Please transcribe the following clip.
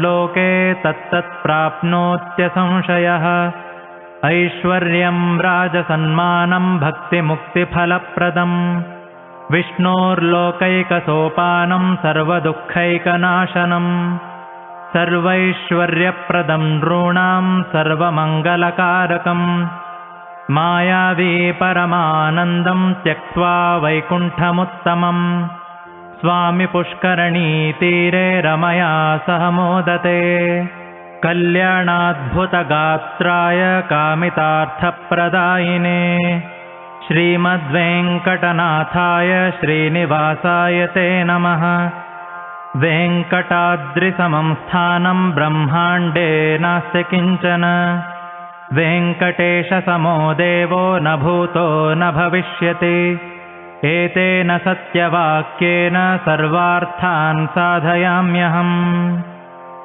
लोके तत्तत्प्राप्नोत्यसंशयः ऐश्वर्यं राजसन्मानं भक्तिमुक्तिफलप्रदम्। विष्णोर्लोकैकसोपानं सर्वदुःखैकनाशनम्। सर्वैश्वर्यप्रदं नॄणां सर्वमङ्गलकारकम्। मायावी परमानन्दं त्यक्त्वा वैकुण्ठमुत्तमम् स्वामिपुष्करणीतीरे रमया सह मोदते। कल्याणाद्भुतगात्राय कामितार्थप्रदायिने। श्रीमद्वेङ्कटनाथाय श्रीनिवासाय ते नमः। वेङ्कटाद्रिसमं स्थानं ब्रह्माण्डे नास्ति किञ्चन। वेङ्कटेशसमो देवो न भूतो न भविष्यति एतेन सत्यवाक्येन सर्वार्थान् साधयाम्यहम्